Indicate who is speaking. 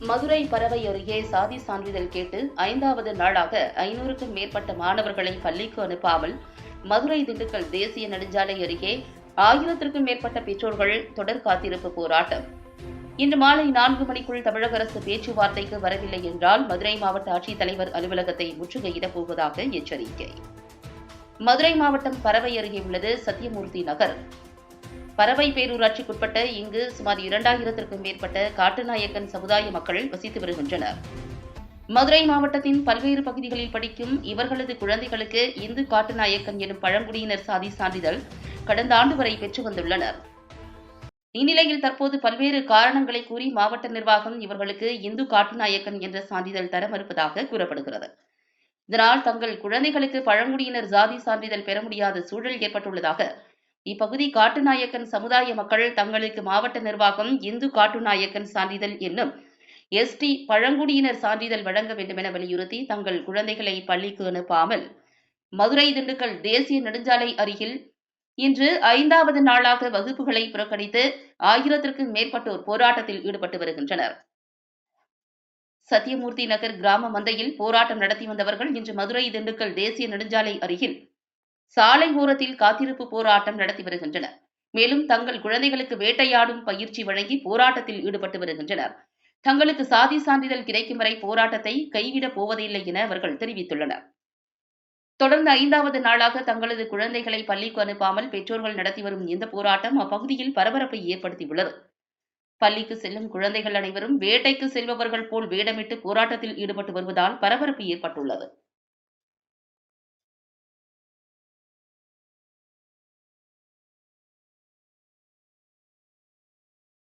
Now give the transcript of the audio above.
Speaker 1: மதுரை பறவை அருகே சாதி சான்றிதழ் கேட்டு ஐந்தாவது நாளாக ஐநூறுக்கும் மேற்பட்ட மாணவர்களை பள்ளிக்கு அனுப்பாமல் மதுரை திண்டுக்கல் தேசிய நெடுஞ்சாலை அருகே ஆயிரத்திற்கும் மேற்பட்ட பெற்றோர்கள் தொடர் காத்திருப்பு போராட்டம். இன்று மாலை நான்கு மணிக்குள் தமிழக அரசு பேச்சுவார்த்தைக்கு வரவில்லை என்றால் மதுரை மாவட்ட ஆட்சித்தலைவர் அலுவலகத்தை முற்றுகையிடப் போவதாக எச்சரிக்கை. மதுரை மாவட்டம் பறவை அருகே உள்ளது சத்தியமூர்த்தி நகர். பறவை பேரூராட்சிக்குட்பட்ட இங்கு சுமார் இரண்டாயிரத்திற்கும் மேற்பட்ட காட்டுநாயக்கன் சமுதாய மக்கள் வசித்து வருகின்றனர். மதுரை மாவட்டத்தின் பல்வேறு பகுதிகளில் படிக்கும் இவர்களது குழந்தைகளுக்கு இந்து காட்டுநாயக்கன் எனும் பழங்குடியினர் சாதி சான்றிதழ் கடந்த ஆண்டு வரை பெற்று வந்துள்ளனர். இந்நிலையில் தற்போது பல்வேறு காரணங்களை கூறி மாவட்ட நிர்வாகம் இவர்களுக்கு இந்து காட்டுநாயக்கன் என்ற சான்றிதழ் தர மறுப்பதாக கூறப்படுகிறது. இதனால் தங்கள் குழந்தைகளுக்கு பழங்குடியினர் சாதி சான்றிதழ் பெற முடியாத சூழல் ஏற்பட்டுள்ளதாக இப்பகுதி காட்டுநாயக்கன் சமுதாய மக்கள் தங்களுக்கு மாவட்ட நிர்வாகம் இந்து காட்டுநாயக்கன் சான்றிதழ் என்னும் எஸ்டி பழங்குடியினர் சான்றிதழ் வழங்க வேண்டும் என வலியுறுத்தி தங்கள் குழந்தைகளை பள்ளிக்கு அனுப்பாமல் மதுரை திண்டுக்கல் தேசிய நெடுஞ்சாலை அருகில் இன்று ஐந்தாவது நாளாக வகுப்புகளை புறக்கணித்து ஆயிரத்திற்கும் மேற்பட்டோர் போராட்டத்தில் ஈடுபட்டு வருகின்றனர். சத்தியமூர்த்தி நகர் கிராம மந்தையில் போராட்டம் நடத்தி வந்தவர்கள் இன்று மதுரை திண்டுக்கல் தேசிய நெடுஞ்சாலை அருகில் சாலை ஓரத்தில் காத்திருப்பு போராட்டம் நடத்தி வருகின்றனர். மேலும் தங்கள் குழந்தைகளுக்கு வேட்டையாடும் பயிற்சி வழங்கி போராட்டத்தில் ஈடுபட்டு வருகின்றனர். தங்களுக்கு சாதி சான்றிதழ் கிடைக்கும் வரை போராட்டத்தை கைவிடப் போவதில்லை என அவர்கள் தெரிவித்துள்ளனர். தொடர்ந்து ஐந்தாவது நாளாக தங்களது குழந்தைகளை பள்ளிக்கு அனுப்பாமல் பெற்றோர்கள் நடத்தி வரும் இந்த போராட்டம் அப்பகுதியில் பரபரப்பை ஏற்படுத்தியுள்ளது. பள்ளிக்கு செல்லும் குழந்தைகள் அனைவரும் வேட்டைக்கு செல்பவர்கள் போல் வேடமிட்டு போராட்டத்தில் ஈடுபட்டு வருவதால் பரபரப்பு ஏற்பட்டுள்ளது.